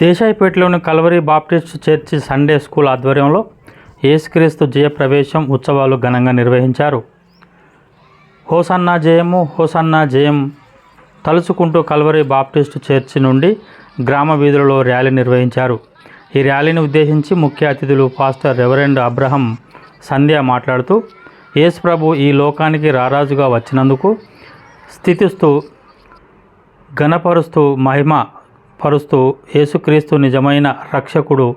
దేశాయిపేటలోని Calvary baptist church Sunday school ఆధ్వర్యంలో యేసుక్రీస్తు జయప్రవేశం ఉత్సవాలు ఘనంగా నిర్వహించారు. హోసన్నా జయము హోసన్నా జయం తలుచుకుంటూ కల్వరి బాప్టిస్ట్ చర్చి నుండి గ్రామ వీధులలో ర్యాలీ నిర్వహించారు. ఈ ర్యాలీని ఉద్దేశించి ముఖ్య అతిథులు పాస్టర్ రెవరెండ్ అబ్రహం సంధ్య మాట్లాడుతూ యేసు ప్రభు ఈ లోకానికి రారాజుగా వచ్చినందుకు స్థితిస్తూ ఘనపరుస్తూ మహిమ పరుస్తూ యేసుక్రీస్తు నిజమైన రక్షకుడు.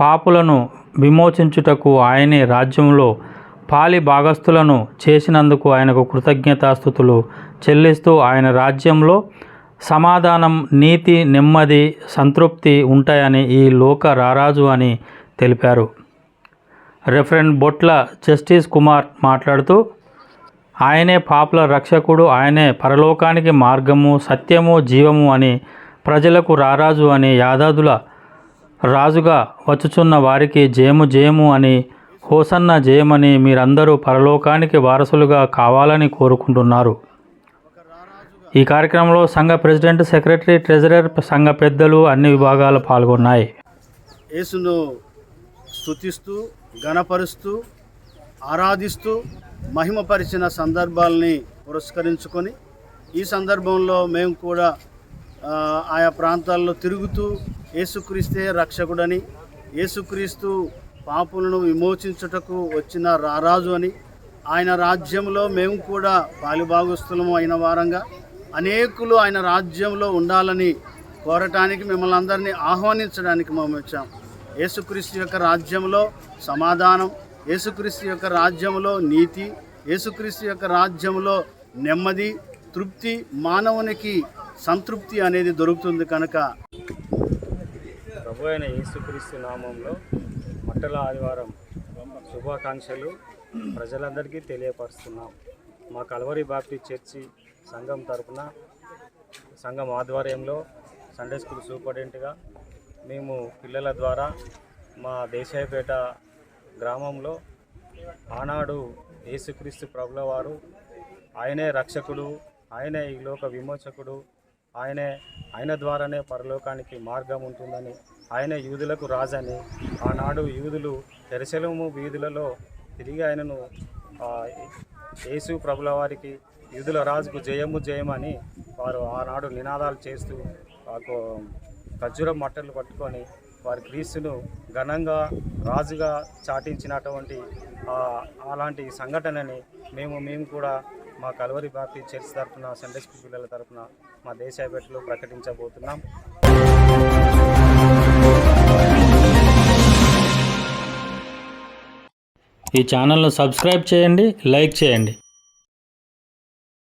పాపులను విమోచించుటకు ఆయనే రాజ్యంలో పాలి భాగస్థులను చేసినందుకు ఆయనకు కృతజ్ఞతాస్థుతులు చెల్లిస్తూ ఆయన రాజ్యంలో సమాధానం నీతి నెమ్మది సంతృప్తి ఉంటాయని ఈ లోక రారాజు అని తెలిపారు. రెఫరెంట్ బొట్ల జస్టిస్ కుమార్ మాట్లాడుతూ ఆయనే పాపుల రక్షకుడు ఆయనే పరలోకానికి మార్గము సత్యము జీవము అని ప్రజలకు రారాజు అనే యాదాదుల రాజుగా వచ్చుచున్న వారికి జయము జయము అని హోసన్న జయమని మీరందరూ పరలోకానికి వారసులుగా కావాలని కోరుకుంటున్నారు. ఈ కార్యక్రమంలో సంఘ ప్రెసిడెంట్ సెక్రటరీ ట్రెజరర్ సంఘ పెద్దలు అన్ని విభాగాలు పాల్గొన్నాయి. యేసును స్థుతిస్తూ గణపరుస్తూ ఆరాధిస్తూ మహిమపరిచిన సందర్భాల్ని పురస్కరించుకొని ఈ సందర్భంలో మేము కూడా ఆయా ప్రాంతాల్లో తిరుగుతూ ఏసుక్రీస్తే రక్షకుడని ఏసుక్రీస్తు పాపులను విమోచించుటకు వచ్చిన రారాజు అని ఆయన రాజ్యంలో మేము కూడా పాలుభాగస్తులము అయిన వారంగా అనేకులు ఆయన రాజ్యంలో ఉండాలని కోరటానికి మిమ్మల్ని అందరినీ ఆహ్వానించడానికి మేము వచ్చాం. యేసుక్రీస్తు యొక్క రాజ్యంలో సమాధానం యేసుక్రీస్తు యొక్క రాజ్యంలో నీతి యేసుక్రీస్తు యొక్క రాజ్యంలో నెమ్మది తృప్తి మానవునికి సంతృప్తి అనేది దొరుకుతుంది కనుక. ప్రభు అయిన యేసుక్రీస్తు నామంలో మట్టల ఆదివారం శుభాకాంక్షలు ప్రజలందరికీ తెలియపరుస్తున్నాం. మా కలవరి బాప్టి చర్చి సంఘం తరపున సంఘం ఆధ్వర్యంలో సండే స్కూల్ సూపరింటెంట్గా మేము పిల్లల ద్వారా మా దేశాయపేట గ్రామంలో ఆనాడు యేసుక్రీస్తు ప్రభుల వారు ఆయనే రక్షకుడు ఆయనే ఈ లోక విమోచకుడు ఆయనే ఆయన ద్వారానే పరలోకానికి మార్గం ఉంటుందని ఆయన యూదులకు రాజని. ఆనాడు యూదులు ఎరసలము వీధులలో తిరిగి ఆయనను యేసు ప్రభుల వారికి యూదుల రాజుకు జయము జయమని వారు ఆనాడు నినాదాలు చేస్తూ మాకు ఖర్జూరం మట్టలు పట్టుకొని వారి క్రీస్తును ఘనంగా రాజుగా చాటించినటువంటి అలాంటి సంఘటనని మేము మేము కూడా మా కలవరి బాపి చర్చ్ తరఫున సండే స్కూల్ పిల్లల తరఫున మా దేశాయపేటలో ప్రకటించబోతున్నాం. ఈ ఛానల్ను సబ్స్క్రైబ్ చేయండి లైక్ చేయండి.